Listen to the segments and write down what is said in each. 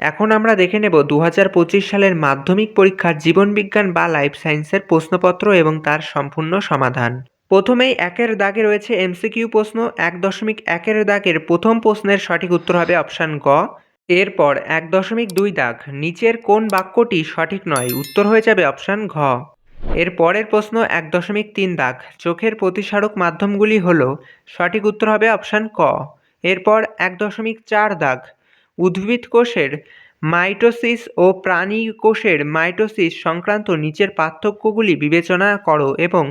এখন আমরা দেখে নেব দু হাজার পঁচিশ সালের মাধ্যমিক পরীক্ষার জীবনবিজ্ঞান বা লাইফ সায়েন্সের প্রশ্নপত্র এবং তার সম্পূর্ণ সমাধান। প্রথমেই একের দাগে রয়েছে এমসিকিউ প্রশ্ন। এক দশমিক একের দাগের প্রথম প্রশ্নের সঠিক উত্তর হবে অপশান গ। এরপর এক দশমিক দুই দাগ, নিচের কোন বাক্যটি সঠিক নয়, উত্তর হয়ে যাবে অপশান ঘ। এর পরের প্রশ্ন এক দশমিক তিন দাগ, চোখের প্রতিসারক মাধ্যমগুলি হল, সঠিক উত্তর হবে অপশান ক। এরপর এক দশমিক চার দাগ উদ্ভিদ কোষের মাইটোসিস ও প্রাণী কোষের মাইটোসিস সংক্রান্ত নিচের পার্থক্যগুলি বিবেচনা করো এবং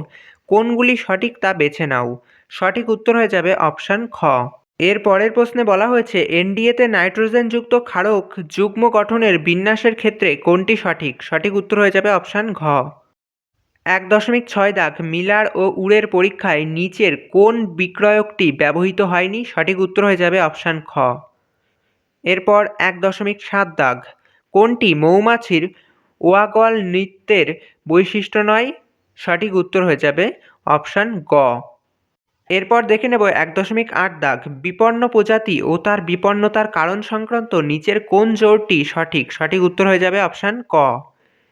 কোনগুলি সঠিক তা বেছে নাও। সঠিক উত্তর হয়ে যাবে অপশান খ। এর পরের প্রশ্নে বলা হয়েছে, এনডিএতে নাইট্রোজেনযুক্ত ক্ষারক যুগ্ম গঠনের বিন্যাসের ক্ষেত্রে কোনটি সঠিক? সঠিক উত্তর হয়ে যাবে অপশান ঘ। এক দশমিক ছয় দাগ মিলার ও উড়ের পরীক্ষায় নিচের কোন বিক্রয়কটি ব্যবহৃত হয়নি? সঠিক উত্তর হয়ে যাবে অপশান খ। এরপর এক দশমিক সাত দাগ। কোনটি মৌমাছির ওয়াগল নৃত্যের বৈশিষ্ট্য নয়? সঠিক উত্তর হয়ে যাবে অপশান গ। এরপর দেখে নেব এক দশমিক আট দাগ। বিপন্ন প্রজাতি ও তার বিপন্নতার কারণ সংক্রান্ত নিচের কোন জোরটি সঠিক? সঠিক উত্তর হয়ে যাবে অপশান ক।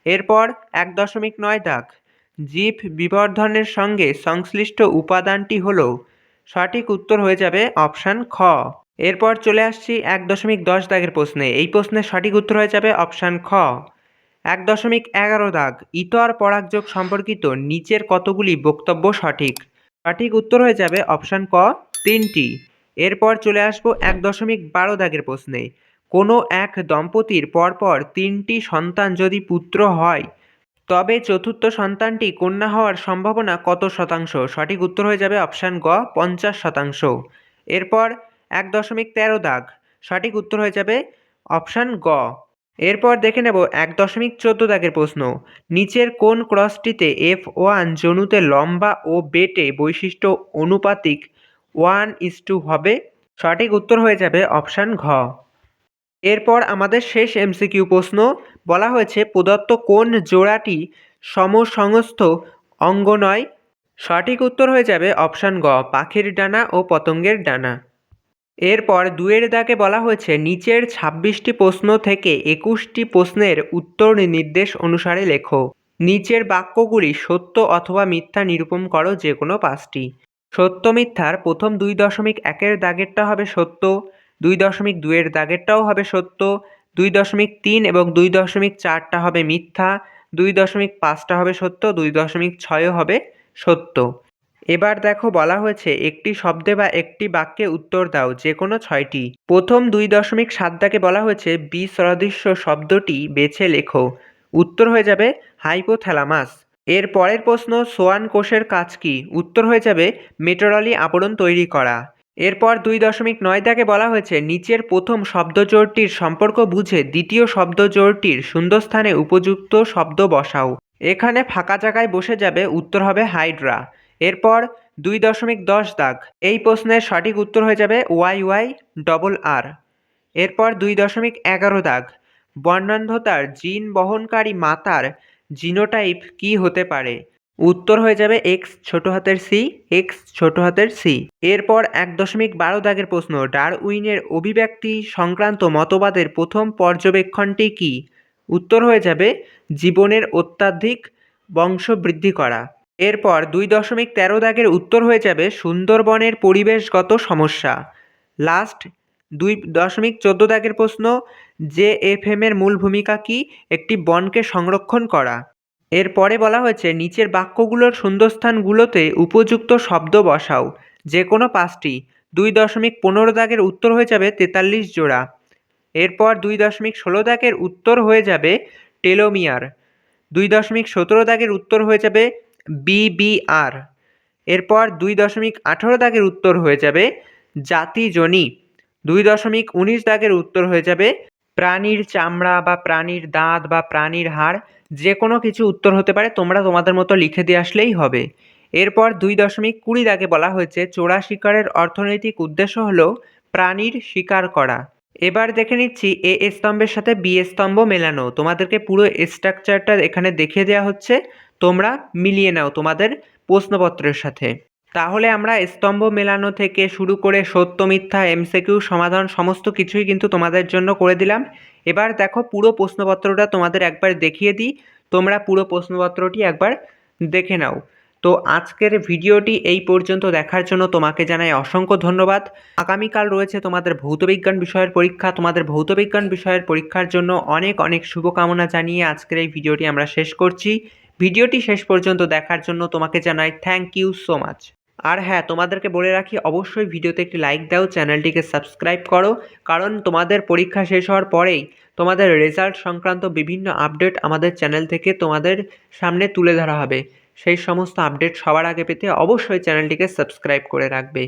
এরপর এক দশমিক নয় দাগ। জীব বিবর্ধনের সঙ্গে সংশ্লিষ্ট উপাদানটি হল সঠিক উত্তর হয়ে যাবে অপশান খ। এরপর চলে আসছি এক দশমিক দশ দাগের প্রশ্নে। এই প্রশ্নের সঠিক উত্তর হয়ে যাবে অপশান খ। এক দশমিক এগারো দাগ ইতর পরাগযোগ সম্পর্কিত নিচের কতগুলি বক্তব্য সঠিক? সঠিক উত্তর হয়ে যাবে অপশান ক, তিনটি। এরপর চলে আসব এক দশমিক বারো দাগের প্রশ্নে। কোনো এক দম্পতির পরপর তিনটি সন্তান যদি পুত্র হয়, তবে চতুর্থ সন্তানটি কন্যা হওয়ার সম্ভাবনা কত শতাংশ? সঠিক উত্তর হয়ে যাবে অপশান গ, পঞ্চাশ শতাংশ। এরপর এক দশমিক তেরো দাগ। সঠিক উত্তর হয়ে যাবে অপশান গ। এরপর দেখে নেব এক দশমিক চোদ্দ দাগের প্রশ্ন। নিচের কোন ক্রসটিতে এফ ওয়ান জনুতে লম্বা ও বেটে বৈশিষ্ট্য অনুপাতিক ওয়ান ইস টু হবে? সঠিক উত্তর হয়ে যাবে অপশান ঘ। এরপর আমাদের শেষ এমসিকিউ প্রশ্ন। বলা হয়েছে প্রদত্ত কোন জোড়াটি সমসংস্থ অঙ্গ নয়? সঠিক উত্তর হয়ে যাবে অপশান গ, পাখির ডানা ও পতঙ্গের ডানা। এরপর দুয়ের দাগে বলা হয়েছে, নিচের ছাব্বিশটি প্রশ্ন থেকে একুশটি প্রশ্নের উত্তর নির্দেশ অনুসারে লেখো। নিচের বাক্যগুলি সত্য অথবা মিথ্যা নিরূপণ করো যে কোনো পাঁচটি। সত্য মিথ্যার প্রথম দুই দশমিক একের দাগেরটা হবে সত্য, দুই দশমিক দুইয়ের দাগেরটাও হবে সত্য, দুই দশমিক তিন এবং দুই দশমিক চারটা হবে মিথ্যা, দুই দশমিক পাঁচটা হবে সত্য, দুই দশমিক ছয়ও হবে সত্য। এবার দেখো বলা হয়েছে, একটি শব্দে বা একটি বাক্যে উত্তর দাও যে কোনো ছয়টি। প্রথম দুই দশমিক সাত দাগে বলা হয়েছে বি বিসদৃশ্য শব্দটি বেছে লেখো। উত্তর হয়ে যাবে, হাইপোথ্যালামাস। এর পরের প্রশ্ন, সোয়ান কোষের কাজ কি? উত্তর হয়ে যাবে, মেটোরলি আবরণ তৈরি করা। এরপর দুই দশমিক নয় বলা হয়েছে, নিচের প্রথম শব্দজোড়টির সম্পর্ক বুঝে দ্বিতীয় শব্দজোড়টির শূন্যস্থানে উপযুক্ত শব্দ বসাও। এখানে ফাঁকা জায়গায় বসে যাবে, উত্তর হবে হাইড্রা। এরপর দুই দশমিক দশ দাগ। এই প্রশ্নের সঠিক উত্তর হয়ে যাবে ওয়াই ওয়াই ডবল আর। এরপর দুই দশমিক এগারো দাগ। বর্ণান্ধতার জিন বহনকারী মাতার জিনোটাইপ কি হতে পারে? উত্তর হয়ে যাবে এক্স ছোট হাতের সি এক্স ছোট হাতের সি এরপর এক দশমিক বারো দাগের প্রশ্ন, ডারউইনের অভিব্যক্তি সংক্রান্ত মতবাদের প্রথম পর্যবেক্ষণটি কি? উত্তর হয়ে যাবে জীবনের অত্যাধিক বংশবৃদ্ধি করা। এরপর দুই দশমিক তেরো দাগের উত্তর হয়ে যাবে সুন্দরবনের পরিবেশগত সমস্যা। লাস্ট, দুই দশমিক চোদ্দ দাগের প্রশ্ন জে এফ এর মূল ভূমিকা কি? একটি বনকে সংরক্ষণ করা। এরপরে বলা হয়েছে, নিচের বাক্যগুলোর শূন্যস্থানগুলোতে উপযুক্ত শব্দ বসাও। যে কোনো পাঁচটি। দুই দশমিক পনেরো দাগের উত্তর হয়ে যাবে তেতাল্লিশ জোড়া। এরপর দুই দশমিক ষোলো দাগের উত্তর হয়ে যাবে টেলোমিয়ার। দুই দশমিক সতেরো দাগের উত্তর হয়ে যাবে বিবিআর এরপর দুই দশমিক আঠেরো দাগের উত্তর হয়ে যাবে জাতি জাতিজনী দুই দশমিক উনিশ দাগের উত্তর হয়ে যাবে প্রাণীর চামড়া বা প্রাণীর দাঁত বা প্রাণীর হাড়, যে কোনো কিছু উত্তর হতে পারে, তোমরা তোমাদের মতো লিখে দিয়ে আসলেই হবে। এরপর দুই দশমিক কুড়ি দাগে বলা হয়েছে চোরা শিকারের অর্থনৈতিক উদ্দেশ্য হলো প্রাণীর শিকার করা। এবার দেখে নিচ্ছি এ স্তম্ভের সাথে বি স্তম্ভ মেলানো। তোমাদেরকে পুরো স্ট্রাকচারটা এখানে দেখিয়ে দেওয়া হচ্ছে। তোমরা মিলিয়ে নাও তোমাদের প্রশ্নপত্রের সাথে। তাহলে আমরা স্তম্ভ মেলানো থেকে শুরু করে সত্য, মিথ্যা, এমসিকিউ, সমাধান সমস্ত কিছুই কিন্তু তোমাদের জন্য করে দিলাম। এবার দেখো পুরো প্রশ্নপত্রটা তোমাদের একবার দেখিয়ে দিই। তোমরা পুরো প্রশ্নপত্রটি একবার দেখে নাও। তো আজকের ভিডিওটি এই পর্যন্ত দেখার জন্য তোমাকে জানাই অসংখ্য ধন্যবাদ। আগামীকাল রয়েছে তোমাদের ভৌতবিজ্ঞান বিষয়ের পরীক্ষা। তোমাদের ভৌতবিজ্ঞান বিষয়ের পরীক্ষার জন্য অনেক অনেক শুভকামনা জানিয়ে আজকের এই ভিডিওটি আমরা শেষ করছি। ভিডিওটি শেষ পর্যন্ত দেখার জন্য তোমাকে জানাই থ্যাংক ইউ সো মাচ আর হ্যাঁ তোমাদেরকে বলে রাখি, অবশ্যই ভিডিওতে একটি লাইক দাও, চ্যানেলটিকে সাবস্ক্রাইব করো। কারণ তোমাদের পরীক্ষা শেষ হওয়ার পরেই তোমাদের রেজাল্ট সংক্রান্ত বিভিন্ন আপডেট আমাদের চ্যানেল থেকে তোমাদের সামনে তুলে ধরা হবে। সেই সমস্ত আপডেট সবার আগে পেতে অবশ্যই চ্যানেলটিকে সাবস্ক্রাইব করে রাখবে।